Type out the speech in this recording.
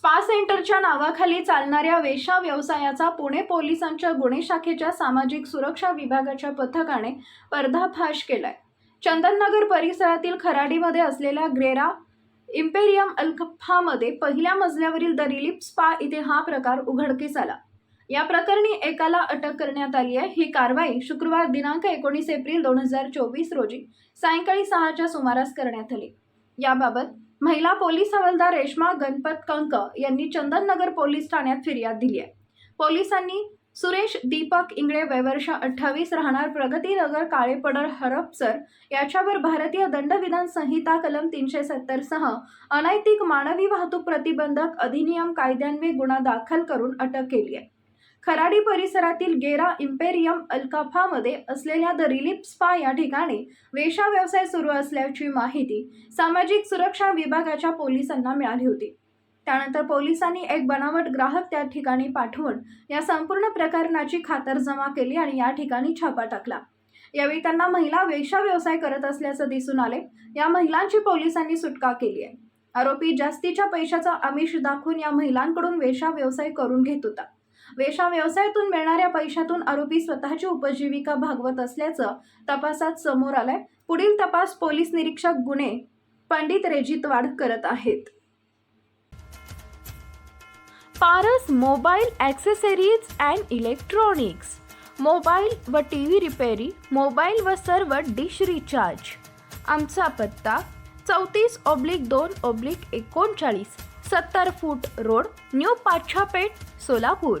Spa सेंटरच्या नावाखाली चालणाऱ्या वेशा व्यवसायाचा पुणे पोलिसांच्या गुन्हे शाखेच्या सामाजिक सुरक्षा विभागाच्या पथकाने पर्दाफाश केलाय. चंदननगर परिसरातील खराडीमध्ये असलेल्या ग्रेरा इम्पेरियम अल्कफामध्ये पहिल्या मजल्यावरील द रिलीफ स्पा इथे हा प्रकार उघडकीस आला. या प्रकरणी एकाला अटक करण्यात आली आहे. ही कारवाई शुक्रवार दिनांक एकोणीस एप्रिल दोन हजार चोवीस रोजी सायंकाळी सहाच्या सुमारास करण्यात आली. याबाबत महिला पोलीस हवालदार रेश्मा गणपत कंक यांनी चंदननगर पोलीस ठाण्यात फिर्याद दिली आहे. पोलिसांनी सुरेश दीपक इंगळे वयवर्ष अठ्ठावीस राहणार प्रगतीनगर काळेपडळ हरपसर याच्यावर भारतीय दंडविधान संहिता कलम तीनशे सत्तर सह अनैतिक मानवी वाहतूक प्रतिबंधक अधिनियम कायद्यान्वये गुन्हा दाखल करून अटक केली आहे. खराडी परिसरातील गेरा इम्पेरियम अल्काफामध्ये असलेल्या द रिलीफ स्पा या ठिकाणी वेशा व्यवसाय सुरू असल्याची माहिती सामाजिक सुरक्षा विभागाच्या पोलिसांना मिळाली होती. त्यानंतर पोलिसांनी एक बनावट ग्राहक त्या ठिकाणी पाठवून या संपूर्ण प्रकरणाची खातरजमा केली आणि या ठिकाणी छापा टाकला. यावेळी त्यांना महिला वेशा व्यवसाय करत असल्याचं दिसून आले. या महिलांची पोलिसांनी सुटका केली आहे. आरोपी जास्तीच्या पैशाचा आमिष दाखवून या महिलांकडून वेशा व्यवसाय करून घेत होता. वेशा व्यवसायातून मिळणाऱ्या पैशातून आरोपी स्वतःची उपजीविका भागवत असल्याचं तपासात समोर आलंय. पुढील तपास पोलीस निरीक्षक गुन्हे पंडित रेजितवाड करत आहेत. Paras mobile accessories and electronics. Mobile व टी व्ही रिपेरी मोबाईल व सर्व डिश रिचार्ज. आमचा पत्ता चौतीस ऑब्लिक दोन ऑब्लिक एकोणचाळीस सत्तर foot road new Pachhapeth Solapur.